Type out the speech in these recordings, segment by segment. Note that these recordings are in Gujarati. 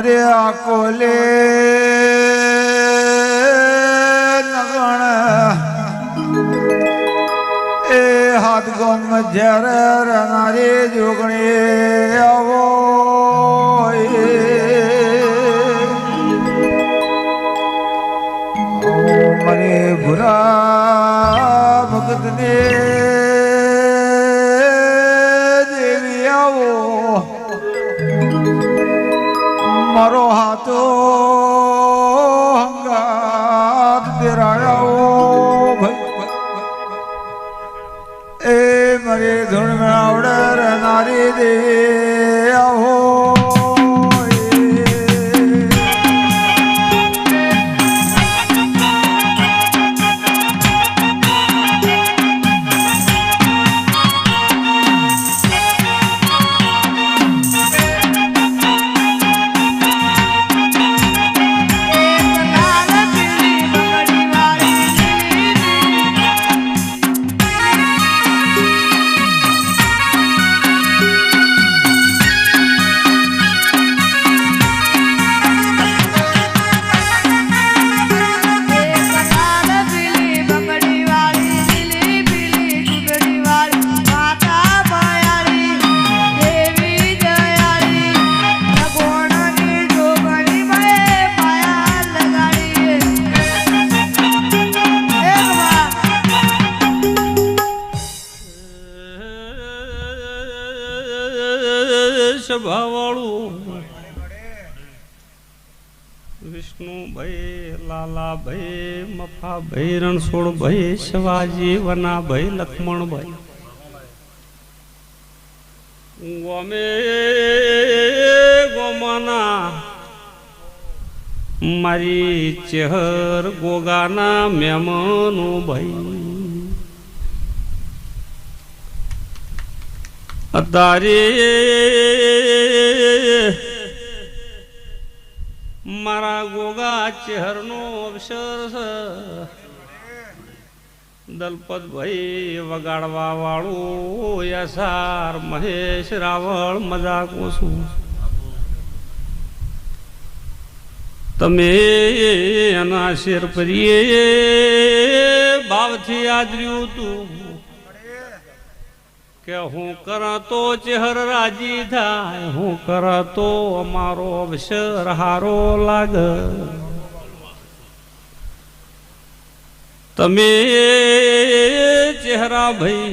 મારે આકોલે નગણ એ હાથ ગોન જ્યારે રનારી જોગણી આવો. મને ભૂરા ભગતને હાથો હંગાત દેરાયો ભાઈ. એ મારી ધૂળ મેળાવડે રહેનારી દેવી. સ્વભાવાળું વિષ્ણુભાઈ લાલાભાઈ મફાભાઈ રણછોડભાઈ શિવાજી વનાભાઈ લક્ષ્મણભાઈ ગોમે ગોમાના મારી ચેહર ગોગાના મહેમાનો ભાઈ. અત્યારે મારા ગોગા ચહેરનો અવસર દલપતભાઈ વગાડવા વાળું યસાર મહેશ રાવળ મજાક છું તમે એના શેર પરીએ ભાવથી આદર્યું તું. કે હું કર તો ચહેર રાજી થાય, હું કર તો અમારો અવસર હારો લાગ. તમે ચહેરા ભાઈ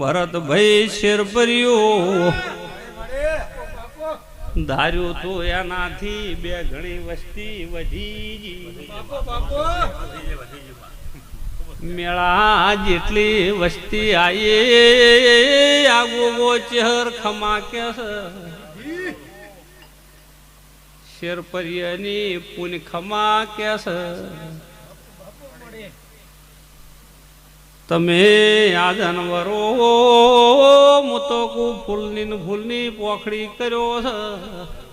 ભરતભાઈ શેર પર્યો ધાર્યું તો એનાથી બે ઘણી વસ્તી વધી મેળા જેટલી વસ્તી આવી આગો ચહેર ખમા કે શેરપરિયની પુન ખમા કે તમે આ જાનવરો, હું કુ ફૂલની ફૂલની પોખડી કર્યો છે.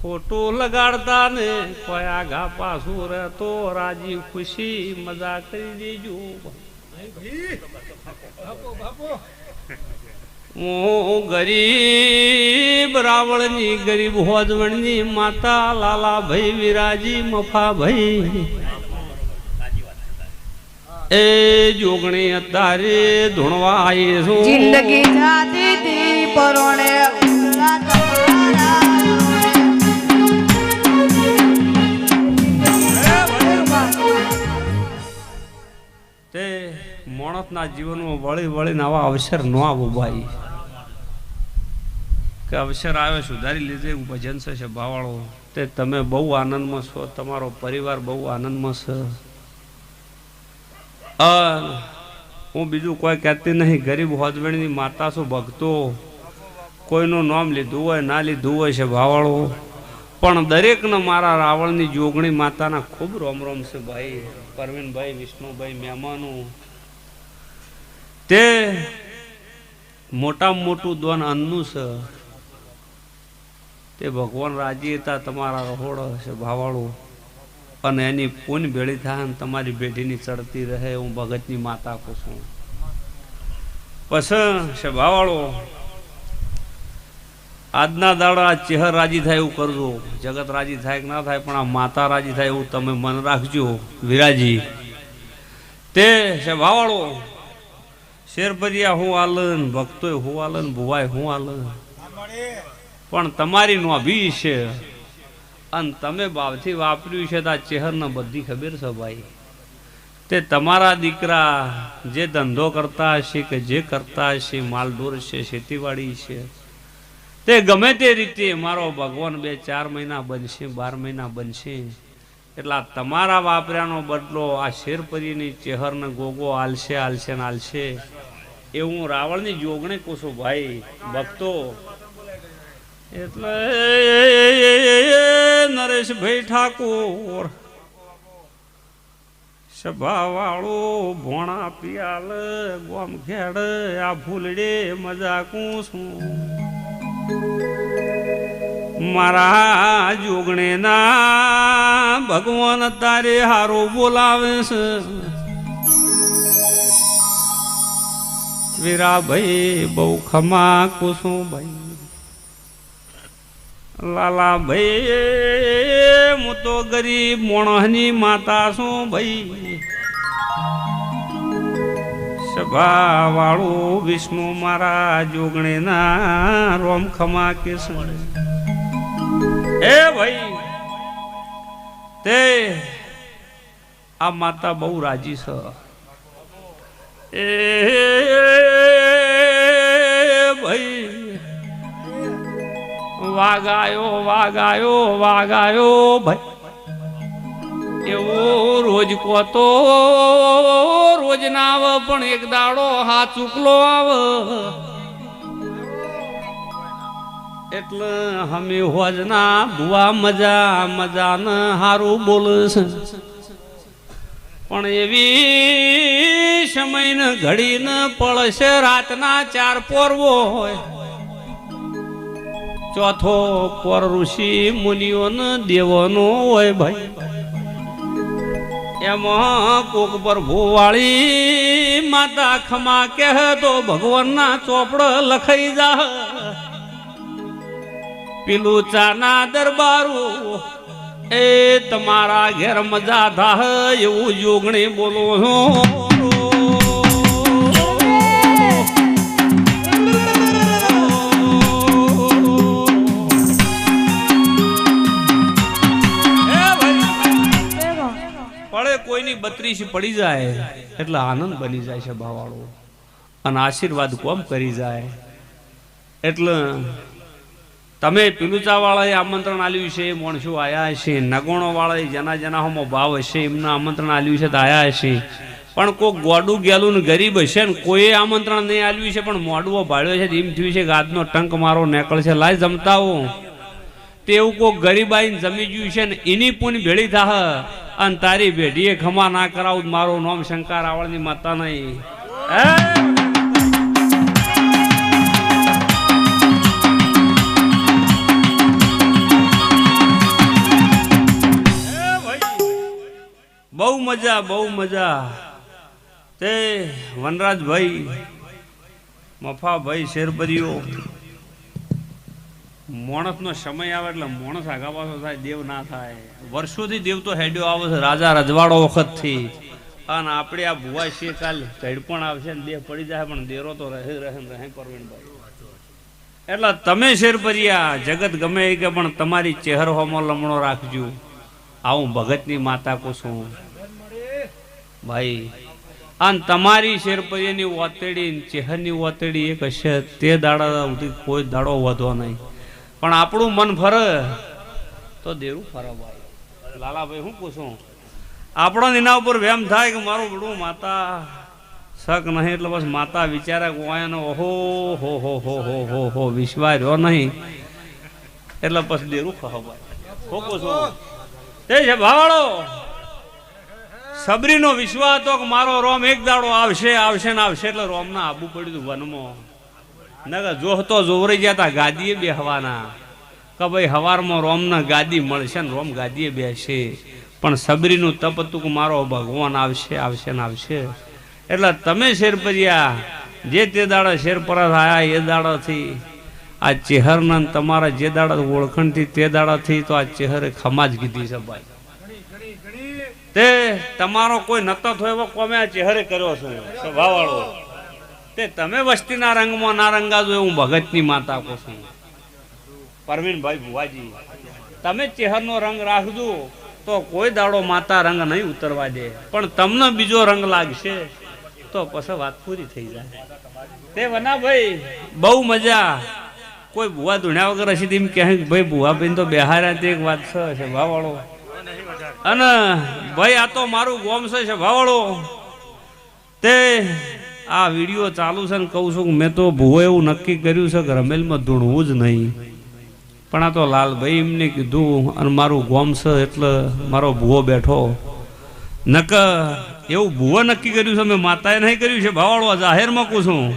ખોટું લગાડતા ને કોઈ આગા પાછું રહેતો રાજી ખુશી મજા કરી દેજો. હું ગરીબ, રાવણની ગરીબ હોજવણની માતા લાલા ભાઈ વિરાજી મફા ભાઈ એ જોગણી અત્યારે ધૂણવા આવી છું. જિંદગી માણસના જીવનમાં વળી વળીને આવા અવસર ન આવો ભાઈ. કે અવસર આવે સુધારી લીધે હું ભજન છે ભાવાળો તે તમે બહુ આનંદમાં છો, તમારો પરિવાર બહુ આનંદમાં છે. હું બીજું કોઈ કહેતી નહીં, ગરીબ હોજવણીની માતા છું, ભક્તો. કોઈનું નામ લીધું હોય, ના લીધું હોય છે ભાવાળો પણ દરેકને મારા રાવણની જોગણી માતાના ખૂબ રોમ રોમ છે ભાઈ. પરવીનભાઈ, વિષ્ણુભાઈ, મહેમાનો. તે મોટામાં મોટું દોન અન્નનું છે. તે ભગવાન રાજી હતા, તમારા રહોડ છે ભાવાળું. અને એની પૂન ભેળી થાય ને તમારી બેટીની ચડતી રહે, હું ભગતની માતા કહું છું. પછી છે ભાવાળો, આજના દાડા ચેહર રાજી થાય એવું કરજો. જગત રાજી થાય કે ના થાય, પણ આ માતા રાજી થાય એવું તમે મન રાખજો, વિરાજી. તે છે ભાવાળો શેરભરિયા હું આલન, ભક્તોય હું આલન, ભુવાય હું આલન. પણ તમારી નોભી છે. અને તમે બાપથી વાપર્યું છે તો આ ચેહરને બધી ખબર છે ભાઈ. તે તમારા દીકરા જે ધંધો કરતા હશે કે જે કરતા હશે, માલઢોર છે, ખેતીવાડી છે. તે ગમે તે રીતે મારો ભગવાન બે ચાર મહિના બનશે, બાર મહિના બનશે. એટલે તમારા વાપર્યાનો બદલો આ શેરપરીની ચેહરને ગોગો આલશે આલશે ને આલશે. એ હું રાવણની જોગણે કોશું ભાઈ, ભક્તો, એટલે નરેશભાઈ ઠાકોર, સભાવાળો ભોણા પિયાલ, ગોમ ખેડ, આ મજા મજાકું છું. મારા જોગણે ના ભગવાન તારે હારો બોલાવે છે. વીરાભાઈ, બહુ ખમા લાલા ભાઈ. હું તો ગરીબ મોણહની માતા છું ભાઈ. સભા વાળું વિષ્ણુ મારા જોગણે ના રોમ ખમા કે એ ભાઈ, તે આ માતા બહુ રાજી છે. એ ભાઈ, વાગાયો વાગાયો વાગાયો ભાઈ. એવો રોજ કોતો, રોજ ના આવ પણ એક દાડો હા ચૂકલો આવે. એટલે અમે હોજના ભુવા મજા મજા ને હારું બોલશે. પણ એવી સમય ને ઘડી ને પડશે રાતના ચાર પોરવો હોય. ચોથો પર ઋષિ મુનિઓ ને દેવનો હોય ભાઈ. એમાં કોક પર ભૂવાળી માતા ખમા કહે તો ભગવાનના ચોપડ લખાઈ જા પેલું ચાના દરબારું. એ તમારા ઘેર મજા થાહ એવું જોગણી બોલો છો પડે કોઈની બત્રીસ પડી જાય એટલે આનંદ બની જાય છે ભાવાળો અને આશીર્વાદ કોમ કરી જાય. એટલે તમે પિલુચા વાળાએ આમંત્રણ આલ્યું છે એ માણસો આવ્યા હશે નગોણો વાળાએ જેના જેના ભાવ હશે, એમને આમંત્રણ આલ્યું છે, તો આવ્યા હશે. પણ કોઈ ગોડું ગેલું ને ગરીબ હશે ને કોઈએ આમંત્રણ નહીં આલ્યું છે, પણ મોડું ભાડ્યો છે એમ થયું છે કે આજનો ટંક મારો નેકળ છે લાય જમતાઓ તે એવું કોઈ ગરીબ આવીને જમી ગયું છે ને એની પૂન ભેળી થાહ. અને તારી ભેઢીએ ખમા ના કરાવું, મારું નામ શંકર આવળની માતા નહીં. હે? બહુ મજા બહુ મજા. તે વનરાજભાઈ, મફાભાઈ શેરપરીઓ. માણસનો સમય આવે એટલે માણસ આગા પાછો થાય, દેવ ના થાય. વર્ષોથી દેવ તો હેડ્યો આવે છે, રાજા રજવાડો વખતથી. અને આપણે આ ભુવા છીએ કાલ. ઝડ પણ આવશે ને દેહ પડી જાય, પણ દેરો તો રહે રહે રહે પરવીણભાઈ એટલે તમે શેરપરિયા, જગત ગમે કે પણ તમારી ચહેર હોમો લમણો રાખજો. આવું ભગતની માતા કો છું. ભાઈ અને તમારી શેરપૈયાની ઓતેડી ને ચહેરની ઓતેડી એક હશે, તે દાડા સુધી કોઈ દાડો વધો નહીં. પણ આપણું મન ફરે, તો દેરું ફરે ભાઈ. લાલાભાઈ, હું પૂછું? આપણો એના ઉપર વેમ થાય કે મારું બડું માતા શક નહીં, એટલે બસ માતા વિચારે ગોયાનો ઓહો, હો હો હો હો હો હો, વિશ્વાસ રહ્યો નહીં. એટલે પછી દેરું ખવાય હું પૂછું? તે છે ભાવાળો. સબરીનો વિશ્વાસ હતો કે મારો રોમ એક દાડો આવશે આવશે ને આવશે. એટલે રોમના આબુ પડ્યું હતું વનમાં. નગર જોહતો ગયા હતા ગાદીએ બેહવાના. કે ભાઈ હવારમાં રોમના ગાદી મળશે ને રોમ ગાદીએ બેસે. પણ સબરીનું તપ હતું કે મારો ભગવાન આવશે આવશે ને આવશે. એટલે તમે શેરપરિયા જે તે દાડા શેરપરા થયા એ દાડાથી. આ ચેહરના તમારા જે દાડા ઓળખણથી તે દાડાથી તો આ ચેહરે ખમા જ કીધી છે ભાઈ. તે તમારો કોઈ નતો થયો એવો કોમે આ ચહેરે કર્યો છે સ્વભાવવાળો તે તમે વસ્તીના રંગમાં ના રંગાજો એવું ભગતની માતા કહું છું. પરવીનભાઈ ભુવાજી, તમે ચહેરનો રંગ રાખજો તો કોઈ દાડો માતા રંગ નહીં ઉતરવા દે. પણ તમને બીજો રંગ લાગશે તો પછી વાત પૂરી થઈ જાય. તે વનાભાઈ, બહુ મજા. કોઈ ભુવા ધૂણ્યા વગર હશે તેમ કહે ભાઈ ભુવા બેન તો બેહાર્યા તે એક વાત છે ભાવાળો અને ભાઈ, આ તો મારું ગોમ છે ભાવળો તે આ વીડિયો ચાલુ છે ને કહું છું મેં તો ભૂવો એવું નક્કી કર્યું છે કે રમેલમાં ધૂણવું જ નહીં. પણ આ તો લાલભાઈ એમને કીધું, અને મારું ગોમ એટલે મારો ભૂવો બેઠો. નક એવું ભૂવો નક્કી કર્યું છે, મેં માતાએ નહીં કર્યું છે ભાવાળો જાહેરમાં કહું છું.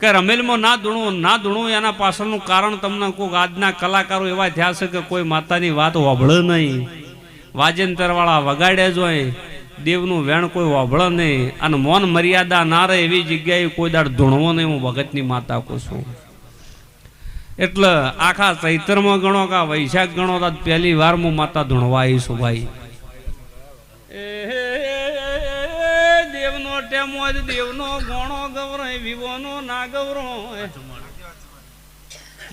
કે રમેલમાં ના ધૂણું ના ધૂણું એના પાછળનું કારણ તમને કોઈક આજના કલાકારો એવા થયા છે કે કોઈ માતાની વાત વાભળે નહીં. વાજેન્તરવાળા વગાડે જ હોય, દેવનું વેણ કોઈ વાભળે નહીં. અને મોન મર્યાદા ના રહે એવી જગ્યાએ કોઈ દાડ ધૂણવો નહીં, હું ભગતની માતા કહું છું. એટલે આખા ચૈતરમાં ગણો કા વૈશાખ ગણો, તા પહેલી વાર હું માતા ધૂણવા આવીશું ભાઈ. દેવનો ટેમો દેવનો ગણો ગૌરો વિવોનો ના ગૌરો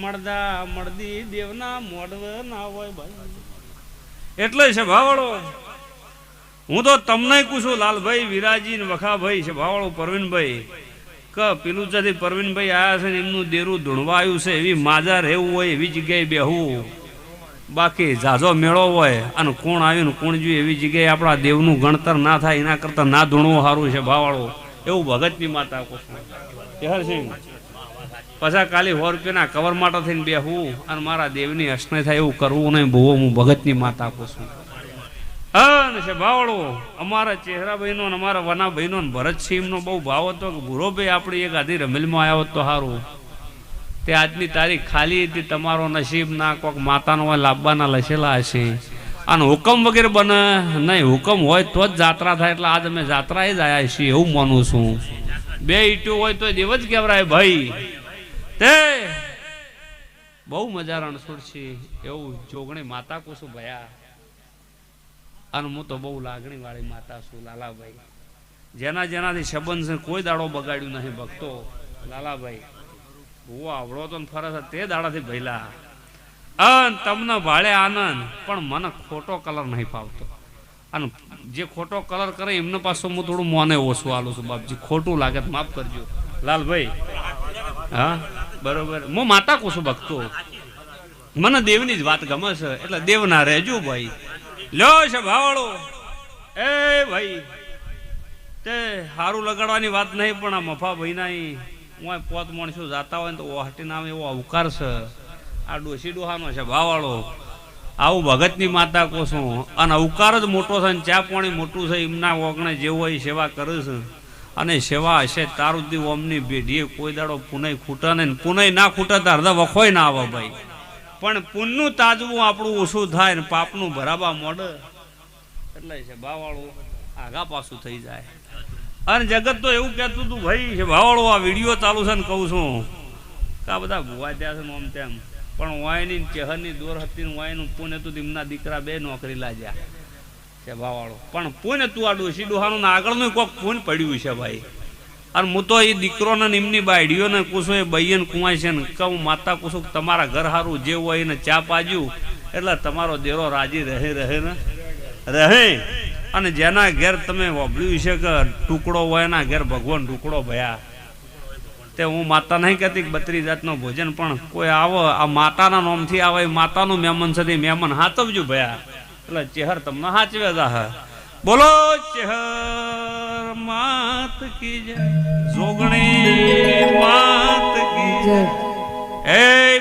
મળદા મળદી દેવના મોડવ ના હોય ભાઈ. એટલે છે ભાવળો. હું તો તમને પૂછું, લાલભાઈ, વિરાજી વખાભાઈ છે ભાવળો પરવીનભાઈ. કે પેલું જતી પરવીનભાઈ આવ્યા છે ને એમનું દેરું આવ્યું છે, એવી માજા રહેવું હોય એવી જગ્યાએ બેહવું બાકી ઝાઝો મેળો હોય અને કોણ આવ્યું કોણ જોયું એવી જગ્યાએ આપણા દેવનું ગણતર ના થાય, એના કરતા ના ધૂણવું સારું છે ભાવાળો. એવું ભગતની માતા કહું સિંહ પાછા કાલે સો રૂપિયાના કવર માટે થઈને બેહવું અને મારા દેવની અશ્ન થાય એવું કરવું નહીં ભૂવો હું ભગતની માતા આપું છું. અને છે ભાવડો અમારા ચહેરાભાઈનો ને અમારા વનાભાઈનો ને ભરતસિંહનો બહુ ભાવ હતો કે ભૂરોભાઈ આપણી એક આધી રમેલમાં આવ્યો તો સારું તે આજની તારીખ ખાલી હતી, તમારો નસીબ ના, કોક માતાનો હોય લાભવાના લસેલા હશે. અને હુકમ વગેરે બને નહીં, હુકમ હોય તો જ જાત્રા થાય, એટલે આજ અમે જાત્રાએ જ આવ્યા છીએ, એવું માનું છું. બે ઈટો હોય તો દેવ જ કહેવરાય, ભાઈ. તે બહુ મજા રણછોડ છે. એવું જોગણી માતા કોશું ભયા. અને હું તો બહુ લાગણી વાળી માતા છું, લાલાભાઈ. જેના જેનાથી સંબંધ છે, કોઈ દાડો બગાડ્યું નહીં ભક્તો. લાલાભાઈ હું આવડો તો ફરસ તે દાડાથી ભયલા. અન તમને ભાળે આનંદ, પણ મને ખોટો કલર નહીં ફાવતો. અને જે ખોટો કલર કરે એમને પાછો હું થોડું મોને ઓછું આલું છું, બાપજી. ખોટું લાગે તો માફ કરજો. લાલભાઈ, હા? બરોબર. હું માતા કહું છું ભક્તો. મને દેવની જ વાત ગમે છે. એટલે દેવના રહેજો ભાઈ. લ્યો છે ભાવાળો એ ભાઈ, તે સારું લગાડવાની વાત નહીં, પણ આ મફા ભાઈના હું પોત માણસો જાતા હોય ને તો ઓહાટી નામે એવો અવકાર છે. આ ડોસી ડોહાનો છે ભાવાળો આવું ભગતની માતા છું. અને અવકાર જ મોટો છે ને, ચા પાણી મોટું છે, એમના ઓગણે જેવું હોય સેવા કરે છે. અને સેવા હશે તારુદી ઓમની ભેઢીએ કોઈ દાડો પુનય ખૂટે નહીં પુનય ના ખૂટે તો અર્ધા વખોય ના આવે ભાઈ. પણ પુનનું તાજવું આપણું ઓછું થાય ને પાપનું ભરાબા મોડે એટલે છે બાવાળું આગા પાછું થઈ જાય. અને જગત તો એવું કહેતું હતું ભાઈ છે ભાવાળો આ વીડિયો ચાલુ છે ને કહું છું. કે આ બધા ભૂવા ત્યાં છે આમ તેમ. પણ વાયની ચહેરની દોર હતી વાયનું પુણે તો તેમના દીકરા બે નોકરી લાગ્યા. છે ભાવાળો પણ પૂન તું આ ડોસી ડોહાનું આગળનું કોક પૂન પડ્યું છે ભાઈ. અને હું તો એ દીકરોને નિમની એમની બાયડીઓને કુસો એ બૈયન કુંવાય છે ને. કહું, માતા કુસુક તમારા ઘર હારું જે હોય એને ચા પાજ્યું, એટલે તમારો દેરો રાજી રહે રહે ને. રહે. અને જેના ઘેર તમે વાપર્યું છે કે ટુકડો હોય એના ઘેર ભગવાન ટુકડો ભયા. તે હું માતા નહીં કહેતી કે બત્રી જાતનો ભોજન, પણ કોઈ આવો, આ માતાના નામથી આવે માતાનું મહેમાન છે મહેમાન હાથવજું ભયા. એટલે ચેહર તમને હાચવે જા બોલો ચેહર માત કી જય. જોગણી માત કી જય. એ